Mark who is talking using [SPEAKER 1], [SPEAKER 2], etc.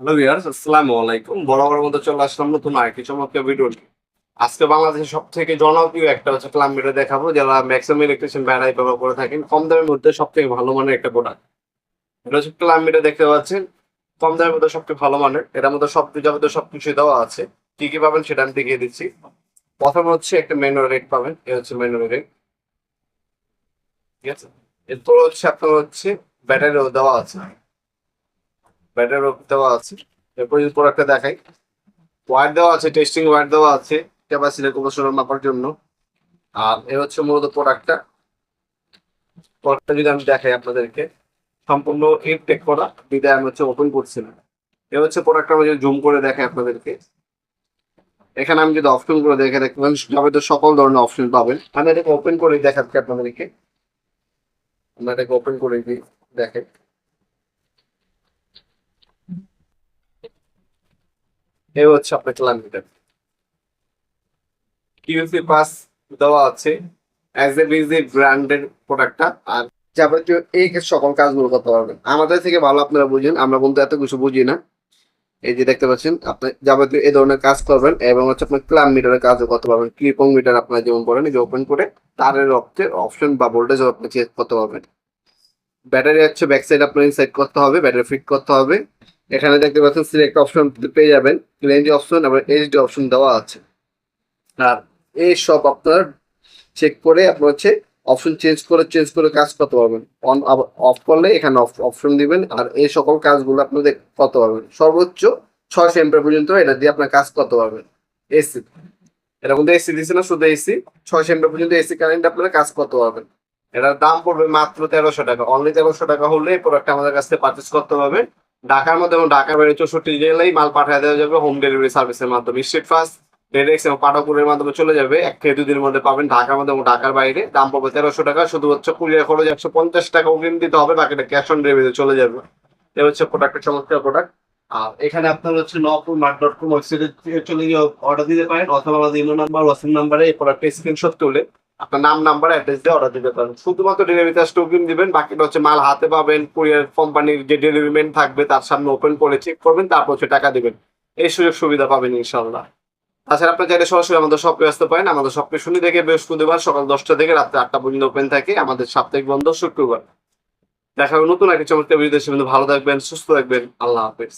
[SPEAKER 1] Hello viewers, আসসালামু আলাইকুম। বরাবর মতো চলে আসলাম নতুন আরেকটি চমৎকার ভিডিও। আজকে বাংলাদেশের সব থেকে জনপ্রিয় একটা হচ্ছে ক্লাম্বিটা দেখাবো, যারা ম্যাক্সিমাম ইলেকট্রিশিয়ান ব্যাটারি ব্যবহার করে থাকেন। কম দামের মধ্যে সব থেকে ভালো মানের একটা প্রোডাক্ট এটা হচ্ছে ক্লাম্বিটা দেখতে পাচ্ছেন। কম দামের মধ্যে সবথেকে ভালো মানের। এটার মধ্যে সব যাবতীয় সবকিছু দেওয়া আছে। কি কি পাবেন সেটা আমি দেখিয়ে দিচ্ছি। প্রথমে হচ্ছে একটা ম্যানুয়াল রেট পাবেন। এ হচ্ছে ম্যানুয়াল রেট ঠিক আছে? এরপর হচ্ছে আপনার হচ্ছে ব্যাটারিও দেওয়া আছে। ব্যাটারিও দেওয়া আছে। এরপর যদি প্রোডাক্টটা দেখাই ওয়ার দেওয়া আছে টেস্টিং ওয়ার দেওয়া আছে ক্যাপাসিটি কম্পোসর মাপার জন্য। আর এ হচ্ছে মূলত প্রোডাক্টটা প্রোডাক্টটা যদি আমি দেখাই আপনাদেরকে, সম্পূর্ণ ইনটেক করা, বিদায় আমি হচ্ছে ওপেন করছি না। এ হচ্ছে প্রোডাক্টটা আমি যদি জুম করে দেখাই আপনাদেরকে। এখানে আমি যদি অপশন করে দেখে দেখতে পাবেন যাবতীয় সকল ধরনের অপশন পাবেন। আমি এটাকে ওপেন করে দেখাচ্ছি আপনাদেরকে। আমরা এটাকে ওপেন করে দিই দেখেন এই হচ্ছে আপনার কিলোমিটার কিউসি পাস দেওয়া আছে অ্যাজ এ বিজি ব্র্যান্ডেড প্রোডাক্টটা আর যাবতীয় এই সকল কাজগুলো করতে পারবেন। আমাদের থেকে ভালো আপনারা বুঝেন, আমরা বলতে এত কিছু বুঝি না। এই যে দেখতে পাচ্ছেন, আপনি যাবতীয় এই ধরনের কাজ করবেন এবং হচ্ছে আপনার ক্লাম মিটারের কাজও করতে পারবেন ক্লিপং মিটার আপনারা যেমন করেন যে ওপেন করে তারের অপশন অপশন বা ভোল্টেজ আপনি চেক করতে পারবেন। ব্যাটারি হচ্ছে ব্যাক সাইড আপনার ইনসাইড করতে হবে ব্যাটারি ফিট করতে হবে। এখানে দেখতে পাচ্ছেন সিলেক্ট অপশন পেয়ে যাবেন। রেঞ্জ অপশন আবার এইচডি অপশন দেওয়া আছে। আর এই সব আপনার চেক করে আপনার হচ্ছে অপশন চেঞ্জ করে চেঞ্জ করে কাজ করতে পারবেন। অন অফ করলে এখানে অফ অপশন দিবেন আর এই সকল কাজগুলো আপনি করতে পারবেন। সর্বোচ্চ ছয়শো এমপি পর্যন্ত এটা দিয়ে আপনার কাজ করতে পারবেন। এসি এটা কিন্তু এসি দিচ্ছে না, শুধু এসি ছয়শো এমপি পর্যন্ত এসি কারেন্ট আপনারা কাজ করতে পারবেন। এটার দাম পড়বে মাত্র তেরোশো টাকা। অনলি তেরোশো টাকা হলে এই প্রোডাক্ট আমাদের কাছ থেকে পারচেস করতে হবে ঢাকার মধ্যে এবং ঢাকার বাইরে চৌষট্টি জেলায় মাল পাঠিয়ে দেওয়া যাবে হোম ডেলিভারি সার্ভিসের মাধ্যমে। স্ট্রিট ফাস্ট ডেরেক্স এবং পাঠাপুরের মাধ্যমে চলে যাবে। এক থেকে দুদিনের মধ্যে পাবেন ঢাকার মধ্যে এবং ঢাকার বাইরে। দাম পড়বে তেরোশো টাকা, শুধু হচ্ছে কুরিয়ার খরচ একশো পঞ্চাশ টাকা অগ্রিম দিতে হবে, বাকিটা ক্যাশ অন ডেলিভারি চলে যাবে। এ হচ্ছে প্রোডাক্টের চমৎকার প্রোডাক্ট আর এখানে আপনার হচ্ছে নপুর মার্ট ডট কম ওয়েবসাইটে চলে গিয়ে অর্ডার দিতে পারেন, অথবা আমাদের ইমো নাম্বার ওয়াটসঅ্যাপ নাম্বারে এই প্রোডাক্টের স্ক্রিনশট তুলে আপনার নাম, নাম্বার অ্যাড্রেস দিয়ে অর্ডার দিতে পারেন। শুধুমাত্র ডেলিভারি চার্জটা অগ্রিম দিবেন, বাকিটা হচ্ছে মাল হাতে পাবেন কুরিয়ার কোম্পানির যে ডেলিভারি ম্যান থাকবে তার সামনে ওপেন করে চেক করবেন, তারপর হচ্ছে টাকা দিবেন। এই সুযোগ সুবিধা পাবেন ইনশাল্লাহ তাছাড়া আপনি চাইলে সরাসরি আমাদের শপে আসতে পারেন। আমাদের শপে শনি থেকে বৃহস্পতিবার সকাল দশটা থেকে রাত্রে আটটা পর্যন্ত ওপেন থাকে। আমাদের সাপ্তাহিক বন্ধ শুক্রবার। দেখা হবে নতুন একটা চমৎকার ভিডিও ভালো থাকবেন, সুস্থ থাকবেন। আল্লাহ হাফেজ।